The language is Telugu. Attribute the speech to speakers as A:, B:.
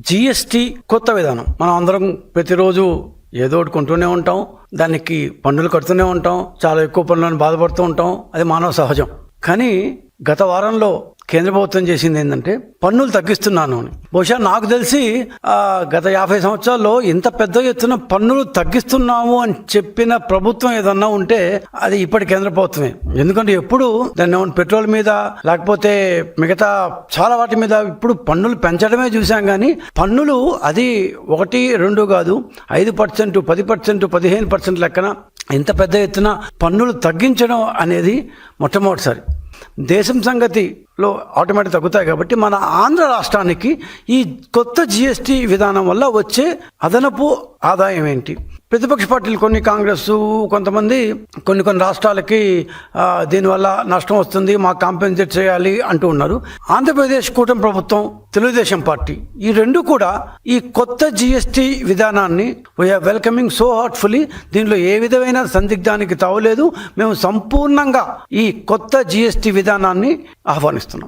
A: జిఎస్టి కొత్త విధానం. మనం అందరం ప్రతిరోజు ఏదో ఒకటి కొంటూనే ఉంటాం. దానికి పన్నులు కడుతూనే ఉంటాం. చాలా ఎక్కువ పనులను బాధపడుతూ ఉంటాం. అది మానవ సహజం. కానీ గత వారంలో కేంద్ర ప్రభుత్వం చేసింది ఏంటంటే పన్నులు తగ్గిస్తున్నాను అని. బహుశా నాకు తెలిసి గత యాభై సంవత్సరాల్లో ఇంత పెద్ద ఎత్తున పన్నులు తగ్గిస్తున్నాము అని చెప్పిన ప్రభుత్వం ఏదన్నా ఉంటే అది ఇప్పటి కేంద్ర ప్రభుత్వమే. ఎందుకంటే ఎప్పుడు దాన్ని పెట్రోల్ మీద లేకపోతే మిగతా చాలా వాటి మీద ఇప్పుడు పన్నులు పెంచడమే చూసాం కానీ పన్నులు అది ఒకటి రెండు కాదు ఐదు పర్సెంట్ పది పర్సెంట్ పదిహేను పర్సెంట్ లెక్కన ఇంత పెద్ద ఎత్తున పన్నులు తగ్గించడం అనేది మొట్టమొదటిసారి. దేశం సంగతి లో ఆటోమేటిక్ తగ్గుతాయి కాబట్టి మన ఆంధ్ర రాష్ట్రానికి ఈ కొత్త జిఎస్టీ విధానం వల్ల వచ్చే అదనపు ఆదాయం ఏంటి? ప్రతిపక్ష పార్టీలు కొన్ని కాంగ్రెస్ కొంతమంది కొన్ని కొన్ని రాష్ట్రాలకి దీనివల్ల నష్టం వస్తుంది మాకు కాంపెన్సేట్ చేయాలి అంటూ ఉన్నారు. ఆంధ్రప్రదేశ్ కూటమి ప్రభుత్వం తెలుగుదేశం పార్టీ ఈ రెండు కూడా ఈ కొత్త జిఎస్టీ విధానాన్ని వీఆర్ వెల్కమింగ్ సో హార్ట్ఫుల్లీ దీనిలో ఏ విధమైన సందిగ్ధానికి తావలేదు. మేము సంపూర్ణంగా ఈ కొత్త జిఎస్టీ విధానాన్ని ఆహ్వానిస్తున్నాం.